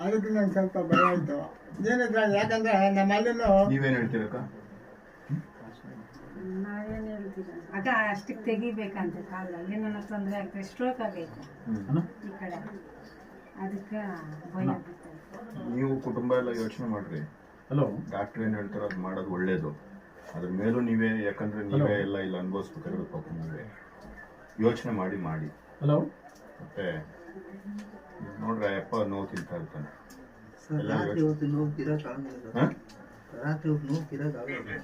ಅದಕ್ಕೆ ನಂಗೆ ಸ್ವಲ್ಪ ಭಯ ಆಯಿತು ಏನಿದ್ರೆ ಯಾಕಂದ್ರೆ ನಮ್ಮ ನೀವೇನ್ ಹೇಳ್ತೀರಕ್ಕ ನಾವೇನ್ ಹೇಳ್ತೀರ? ಆಗ ಅಷ್ಟಕ್ಕೆ ತೆಗಿಬೇಕಂತ ತೊಂದರೆ ಆಗ್ತದೆ ಸ್ಟ್ರೋಕ್ ಆಗೈತೆ. ಈ ಕಡೆ. ಅದಕ್ಕೆ ಭಯ ನೀವು ಕುಟುಂಬ ಎಲ್ಲ ಯೋಚನೆ ಮಾಡ್ರಿ. ಹಲೋ ಡಾಕ್ಟರ್ ಏನ್ ಹೇಳ್ತಾರೋ ಅದು ಮಾಡೋದು ಒಳ್ಳೇದು. ಅದ್ರ ಮೇಲೂ ನೀವೇ ಯಾಕಂದ್ರೆ ನೀವೇ ಎಲ್ಲ ಇಲ್ಲ ಅನುಭವಿಸ್ಬೇಕಾಗಿರೋದು ಪಾಪ ನೀವೇ. ಯೋಚನೆ ಮಾಡಿ ಮಾಡಿ. ಹಲೋ ಮತ್ತೆ ನೋಡ್ರೆ ಅಪ್ಪ ನೋವು ತಿಂತಾ ಇರ್ತಾನೆ. ಸರ್ ರಾತ್ರಿ ಯೋಚ್ನೆ- ಹೊತ್ತು ನೋವು ಕಿರಕ್ಕಾಗಲ್ಲ ಹ? ರಾತ್ರಿ ಹೊತ್ತು ನೋವು ಕಿರಕ್ಕಾಗಲ್ಲ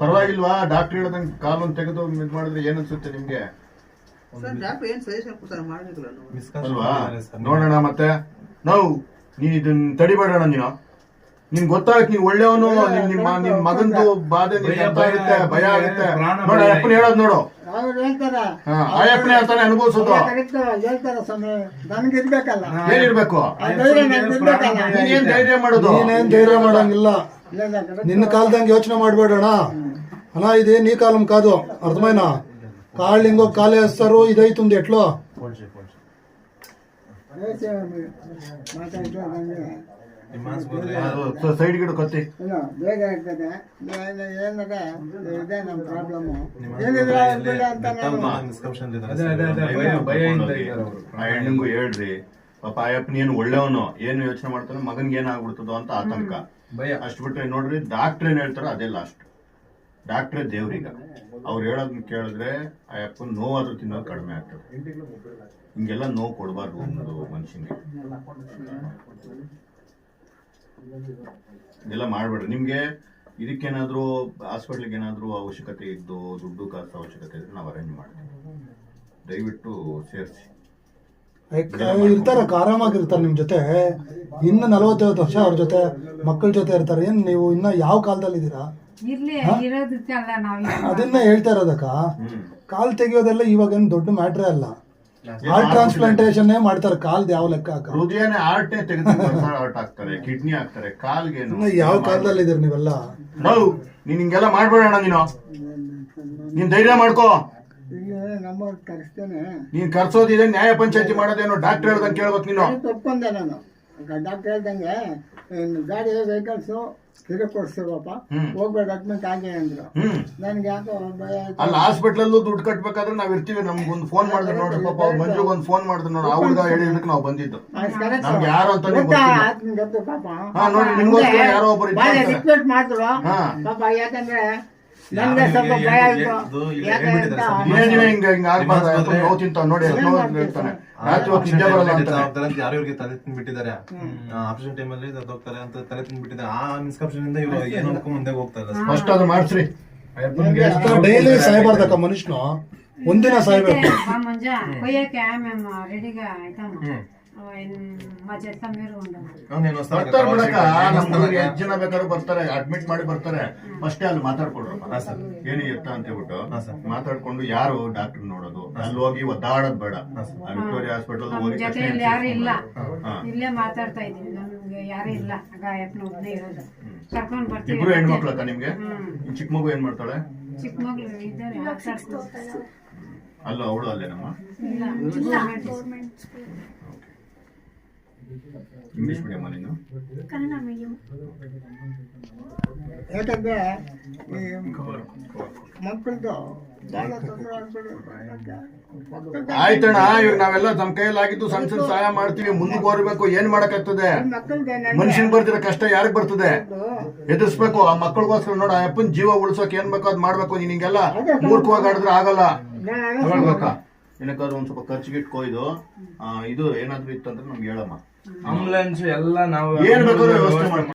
ಪರವಾಗಿಲ್ವಾ? ಡಾಕ್ಟರ್ ಹೇಳಿದಂಗೆ ಕಾಲೊಂದು ತೆಗೆದು ಇದು ಮಾಡಿದ್ರೆ ಏನನ್ಸುತ್ತೆ ಅನ್ಸುತ್ತೆ ನಿಮ್ಗೆ? ಸರ್ ಡಾಕ್ಟರ್ ಏನು ಸಜೆಷನ್ ಕೊಡ್ತಾರೆ ಮಾಡ್ಬೇಕಲ್ಲ ನಾವು ಅಲ್ವಾ? ನೋಡೋಣ ಮತ್ತೆ. ನೋವು ನೀ ಇದನ್ನ ತಡಿಬೇಡೋಣ ನೀನು. ನಿನ್ ಗೊತ್ತಾಗತ್ತೆ ನೀನ್ ಒಳ್ಳೆಯವನು ನಿನ್ ನಿಮ್ಮ ನಿನ್ ಮಗಂದು ಬಾಧೆ ನಿನ್ಗೆ ಅರ್ಥ ಆಗುತ್ತೆ ಭಯ ಆಗುತ್ತೆ ನೋಡ ಅಪ್ಪನ ಹೇಳೋದ್ ನೋಡು ಅವ್ರು ಹೇಳ್ತಾರೆ ಹಾ, ಆಯಪ್ಪನೇ ಹೇಳ್ತಾನೆ ಅನುಭವಿಸೋದು ಕರೆಕ್ಟ್ ಹೇಳ್ತಾರೆ ಸ್ವಾಮಿ ನನ್ಗೆ ಇರ್ಬೇಕಲ್ಲ ಏನಿರ್ಬೇಕು ಆ ಧೈರ್ಯ ನನ್ಗೆ ಇರ್ಬೇಕಲ್ಲ ನೀನ್ ಏನ್ ಧೈರ್ಯ ಮಾಡೋದು ನೀನೇನ್ ಧೈರ್ಯ ಮಾಡಂಗಿಲ್ಲ ಇಲ್ಲ ಇಲ್ಲ, correct. ನಿನ್ನ ಕಾಲ್ದಂಗೆ ಯೋಚನೆ ಮಾಡ್ಬೇಡಣ ಅಣ್ಣ ಇದೇ ನೀ కాలం కాదు అర్థమైనా కాళ్ళు ఇంకో కాలు వేస్తారు ఇదైతుంది ఎట్లో ಅದೇ ಸ್ವಾಮಿ. ಮಾತಾಡ್ತಾ ನಂಗೆ ನಿಮ್ಮ ಮನ್ಸಿಗೆ ಹೋದ್ರೆ ಸೈಡ್ ಗಿಡ ಕತ್ತಿ. ಇಲ್ಲ ಬೇಗ ಆಗ್ತದೆ. ನಮ್ಮ ಪ್ರಾಬ್ಲಮ್ ಏನಿದ್ರೆ ಅಂತ ಹೆಣ್ಣಿಗೂ ಹೇಳ್ರಿ. ಪಾಪ ಆಯಪ್ಪನ ಏನು ಒಳ್ಳೆಯವನು ಏನು ಯೋಚನೆ ಮಾಡ್ತಾನೆ ಮಗನ್ಗೆ ಏನಾಗ್ಬಿಡ್ತದೋ ಅಂತ ಆತಂಕ. ಭಯ. ಅಷ್ಟು ಬಿಟ್ರೆ ನೋಡ್ರಿ ಡಾಕ್ಟರ್ ಏನ್ ಹೇಳ್ತಾರೋ ಅದೇ ಲಾಸ್ಟ್ ಡಾಕ್ಟ್ರೇ ದೇವ್ರೀಗ. ಅವ್ರು ಹೇಳೋದನ್ನ ಕೇಳಿದ್ರೆ ಆ ಅಪ್ಪನ ನೋವಾದ್ರೂ ತಿನ್ನೋದು ಕಡಿಮೆ ಆಗ್ತದೆ. ಹಿಂಗೆಲ್ಲ ನೋವು ಕೊಡಬಾರ್ದು ಒಂದು ಮನುಷ್ಯನಿಗೆ. ಇದೆಲ್ಲ ಮಾಡಬೇಡ್ರಿ. ನಿಮಗೆ ಇದಕ್ಕೇನಾದ್ರೂ ಹಾಸ್ಪಿಟ್ಲಿಗೆ ಏನಾದರೂ ಅವಶ್ಯಕತೆ ಇದ್ದು ದುಡ್ಡು ಕಾಸು ಅವಶ್ಯಕತೆ ಇದ್ದರೆ ನಾವು ಅರೇಂಜ್ ಮಾಡ್ತೀವಿ. ದಯವಿಟ್ಟು ಸೇರಿಸಿ. ಆರಾಮಾಗಿ ಇರ್ತಾರೆ ನಿಮ್ಮ ಜೊತೆ. ಇನ್ನು ನಲವತ್ತೈವತ್ತು ವರ್ಷ ಅವ್ರ ಜೊತೆ ಮಕ್ಕಳ ಜೊತೆ ಇರ್ತಾರೆ. ಏನು ನೀವು ಇನ್ನು ಯಾವ ಕಾಲದಲ್ಲಿ ಇದ್ದೀರಾ? ಇರ್ಲಿ ಇರೋದಕ್ಕಲ್ಲ ನಾವು ಅದನ್ನ ಹೇಳ್ತಾ ಇರೋದಕ್ಕ. ಕಾಲು ಕಾಲ್ ತೆಗಿಯೋದೆಲ್ಲ ಇವಾಗ ಏನು ದೊಡ್ಡ ಮ್ಯಾಟ್ರೇ ಅಲ್ಲ. ಹಾರ್ಟ್ ಟ್ರಾನ್ಸ್ಪ್ಲಾಂಟೇಶನ್ ಮಾಡ್ತಾರೆ ಕಾಲ್ದು ಯಾವ ಲೆಕ್ಕ ಹಾಕ? ಹೃದಯನೇ ಆರ್ಟೇ ತೆಗೆದು ಆರ್ಟ್ ಹಾಕ್ತಾರೆ ಕಿಡ್ನಿ ಹಾಕ್ತಾರೆ ಕಾಲ್ಗೆ ಯಾವ ಕಾಲದಲ್ಲಿ ಇದೀರಿ ನೀವೆಲ್ಲ? ನಾವು ನೀನ್ ಹಿಂಗೆಲ್ಲ ಮಾಡ್ಬೇಡಣ ನೀನು. ನೀನ್ ಧೈರ್ಯ ಮಾಡ್ಕೋ. ನೀನ್ ಕರ್ಸೋದಿದೆ ನ್ಯಾಯ ಪಂಚಾಯತಿ ಮಾಡೋದೇನು ಡಾಕ್ಟರ್ ಹೇಳ್ದಂಗೆ ಕೇಳ್ಬೇಕು ನೀನು ತಪ್ಪಂದೆ ನಾನು. ಡಾಕ್ಟರ್ ಹೇಳ್ದಂಗೆ ಇನ್ನು ಗಾಡಿ ವೆಹಿಕಲ್ಸು ತಿರುಗಿ ಕೊಡ್ಸ್ತೀವಪ್ಪ ಹ್ಮ್. ಹೋಗ್ಬೇಡ ಅಡ್ಮಿಟ್ ಆಗಿ ಅಂದ್ರು ನನ್ಗೆ ಯಾಕೋ ಭಯ ಆಯ್ತು ಅಲ್ಲಿ ಹಾಸ್ಪಿಟ್ಲಲ್ಲೂ ದುಡ್ಡು ಕಟ್ಬೇಕಾದ್ರೆ ನಾವ್ ಇರ್ತೀವಿ ನಮ್ಗೆ ಒಂದು ಫೋನ್ ಮಾಡಿದ್ರು ನೋಡಿ ಪಾಪ ಮಂಜುಗ್ ಒಂದು ಫೋನ್ ಮಾಡಿದ್ರು ನೋಡಿ ಹುಡುಗ ಹೇಳಿದಕ್ಕೆ ನಾವು ಬಂದಿದ್ದು correct. ನಮ್ಗೆ ಯಾರು ಅಂತ ಗೊತ್ತಾ? ಗೊತ್ತಿಲ್ಲ. ಗೊತ್ತು ಪಾಪ ಹಾ, ನೋಡಿ, ನಿಮ್ಗೋಸ್ಕರ ಯಾರೋ ಒಬ್ರು ಇದ್ ಭಾಳ ರಿಕ್ವೆಸ್ಟ್ ಮಾಡಿದ್ರು ಹಾ. ಪಾಪ ಯಾಕಂದ್ರೆ ಸ್ವಲ್ಪ ಭಯ ಆಯ್ತು ಅಂತ ಹಿಂಗ ಹಿಂಗ ಆಗ್ಬಾರ್ದು ನೋವು ತಿಂತಾವ್ ನೋಡಿ ನೋವು ಅಂತ ಹೇಳ್ತಾನೆ ರಾತ್ರಿ ಹೊತ್ತು ನಿದ್ದೆ ಬರಲ್ಲ ಅಂತಾನೆ ಯಾರು ಇವ್ರಿಗೆ ತಲೆ ತಿಂದ್ಬಿಟ್ಟಿದ್ದಾರೆ ಆಪರೇಷನ್ ಟೈಮ್ ಅಲ್ಲಿ ಹೋಗ್ತಾರೆ ಅಂತ ತಲೆ ತಿಂದ್ಬಿಟ್ಟಿದ್ದಾರೆ ಆ ಮಿಸ್ಕಂಪ್ಷನ್ ಇಂದ ಇವರು ಏನೋ ಅನ್ಕೊಂಡ್ ಮುಂದೆ ಹೋಗ್ತಾ ಇಲ್ಲ ಫಸ್ಟ್ ಅದು ಮಾಡ್ಸ್ರಿ ಡೈಲಿ ಸಾಯ್ಬಾರ್ದಕ್ಕ ಮನುಷ್ಯನು ಒಂದಿನ ಸಾಯ್ಬೇಕು ನಮ್ಮ ಎಷ್ಟು ಜನ ಬೇಕಾದ್ರೂ ಬರ್ತಾರೆ ಅಡ್ಮಿಟ್ ಮಾಡಿ ಬರ್ತಾರೆ. ಫಸ್ಟೇ ಅಲ್ಲಿ ಮಾತಾಡ್ಕೊಡ್ರು ಏನು ಎತ್ತ ಅಂತ ಹೇಳ್ಬಿಟ್ಟು ಮಾತಾಡ್ಕೊಂಡು ಯಾರು ಡಾಕ್ಟರ್ ನೋಡೋದು? ಅಲ್ಲಿ ಹೋಗಿ ಒದ್ದಾಡೋದ್ ಬೇಡ. ವಿಕ್ಟೋರಿಯಾ ಹಾಸ್ಪಿಟಲ್ ಹೋಗಿ ಇಲ್ಲ. ಇಬ್ರು ಹೆಣ್ಮಕ್ಳ ನಿಮ್ಗೆ? ಚಿಕ್ಕ ಮಗು ಏನ್ ಮಾಡ್ತಾಳೆ? ಅಲ್ಲ ಅವಳು ಅಲ್ಲೇನಮ್ಮ? ಅಲ್ಲೇ ಮೀಡಿಯಂ ಕನ್ನಡ ಮೀಡಿಯಂ ಯಾಕಂದ್ರೆ ಈ ಮಕ್ಕಳದು ಆಯ್ತಣ್ಣ ಇವಾಗ ನಾವೆಲ್ಲ ತಮ್ಮ ಕೈಯಲ್ಲಿ ಆಗಿದ್ದು ಸಣ್ಣ ಸಣ್ಣ ಸಹಾಯ ಮಾಡ್ತೀವಿ ಮುಂದೆ ಬರ್ಬೇಕು ಏನ್ ಮಾಡಕ್ಕಾಗ್ತದೆ ಮಕ್ಕಳದ್ದು ಮನುಷ್ಯನ್ ಬರ್ತಿರೋ ಕಷ್ಟ ಯಾರಿಗ್ ಬರ್ತದೆ ಎದುರಿಸ್ಬೇಕು ಆ ಮಕ್ಕಳಿಗೋಸ್ಕರ ನೋಡ ಅಪ್ಪನ್ ಜೀವ ಉಳ್ಸೋಕ್ ಏನ್ ಬೇಕೋ ಅದ್ ಮಾಡ್ಬೇಕು ನೀನ್ ಹಿಂಗೆಲ್ಲ ಮೂರ್ಖವಾಗಿ ಆಡಿದ್ರೆ ಆಗಲ್ಲ. ಏನಕ್ಕಾದ್ರೂ ಒಂದ್ ಸ್ವಲ್ಪ ಖರ್ಚಿಗೆ ಇಟ್ಕೋ ಇದು. ಇದು ಏನಾದ್ರು ಇತ್ತಂದ್ರೆ ನಮ್ಗೆ ಹೇಳಮ್ಮ. ಆಂಬುಲೆನ್ಸ್ ಎಲ್ಲ ನಾವು ಏನ್ ಬೇಕಾದ್ರೂ ವ್ಯವಸ್ಥೆ ಮಾಡ್ತೀವಿ.